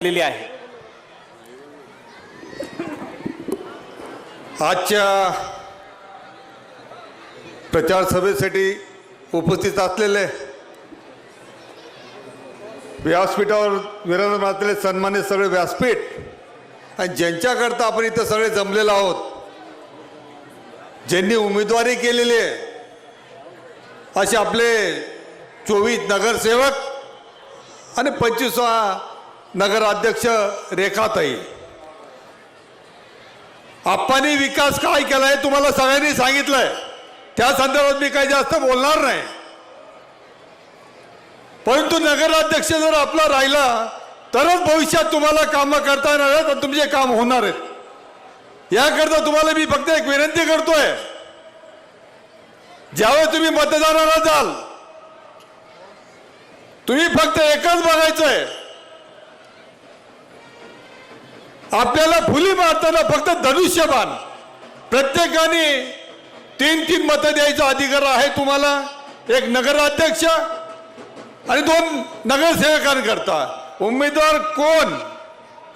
केलेली आहे. आजच्या प्रचार सभेसाठी उपस्थित असलेले व्यासपीठावर विराजमान असलेले सन्मानित सगळे व्यासपीठ आणि ज्यांच्याकरता आपण इथं सगळे जमलेलो आहोत ज्यांनी उमेदवारी केलेली आहे असे आपले चोवीस नगरसेवक आणि पंचवीस नगराध्यक्ष रेखाताई आप्पांनी विकास काय केलाय तुम्हाला सगळ्यांनी सांगितलंय. त्या संदर्भात मी काही जास्त बोलणार नाही. परंतु नगराध्यक्ष जर आपला राहिला तरच भविष्यात तुम्हाला कामं करता येणार आहेत आणि तुमचे काम होणार आहेत. याकरता तुम्हाला मी फक्त एक विनंती करतोय. ज्यावेळेस तुम्ही मतदानाला जाल तुम्ही फक्त एकच बघायचंय. आपल्याला फुली मारताना फक्त धनुष्यबाण. प्रत्येकाने तीन तीन मतं द्यायचा अधिकार आहे तुम्हाला. एक नगराध्यक्ष आणि दोन नगरसेवकांकरता. उमेदवार कोण?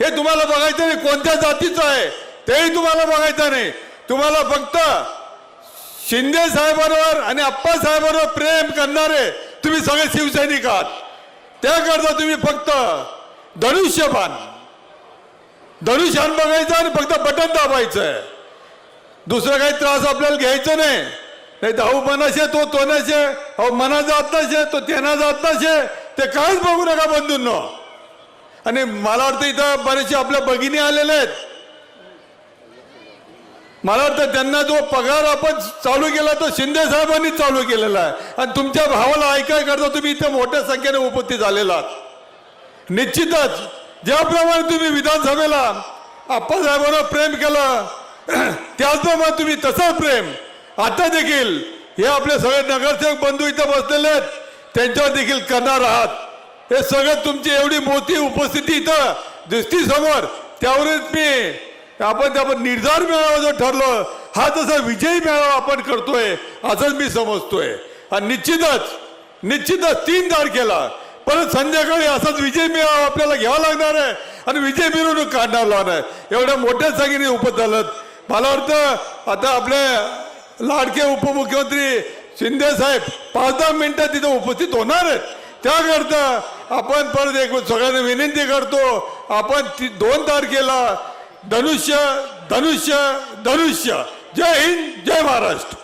हे तुम्हाला बघायचं नाही कोणत्या जातीचं आहे? तेही तुम्हाला बघायचं नाही. तुम्हाला फक्त शिंदे साहेबांवर आणि आप्पासाहेबांवर प्रेम करणारे तुम्ही सगळे शिवसैनिक आहात. त्याकरता तुम्ही फक्त धनुष्यबाण. धनुष्यान बघायचं आणि फक्त बटन दाबायचं. आहे दुसरं काही त्रास आपल्याला घ्यायचं नाही. नाही तर अहो मनाशे तो तो नशे अहो मना जात नसे तो तेना जात नसे. ते काहीच बघू नका बंधूंनो. आणि मला वाटतं इथं बरेचसे आपल्या भगिनी आलेले आहेत. मला वाटतं त्यांना जो पगार आपण चालू केला तो शिंदे साहेबांनी चालू केलेला आहे. आणि तुमच्या भावाला ऐकाय करता तुम्ही इथं मोठ्या संख्येने उपस्थित झालेला आहात. निश्चितच. ज्याप्रमाणे तुम्ही विधानसभेला आप्पासाहेबांवर प्रेम केलं त्याचप्रमाणे तुम्ही तसंच प्रेम. आता देखील हे आपले सगळे नगरसेवक बंधू इथं बसलेले आहेत त्यांच्यावर देखील करणार आहात. हे सगळं तुमची एवढी मोठी उपस्थिती इथं दिसती समोर त्यावरच मी आपण त्यावर निर्धार मेळावा जो ठरलो हा जसा विजयी मेळावा आपण करतोय असंच मी समजतोय. आणि निश्चितच निश्चितच तीन तारखेला परत संध्याकाळी असाच विजय मिळावा आपल्याला घ्यावा लागणार आहे आणि विजय मिरवणूक काढणार लागणार आहे. एवढ्या मोठ्या संख्येने उपस्थित मला वाटतं आता आपले लाडके उपमुख्यमंत्री शिंदे साहेब पाच दहा मिनिटात तिथे उपस्थित होणार आहेत. त्याकरता आपण परत एक सगळ्यांना विनंती करतो आपण ती दोन तारखेला धनुष्य धनुष्य धनुष्य. जय हिंद जय महाराष्ट्र.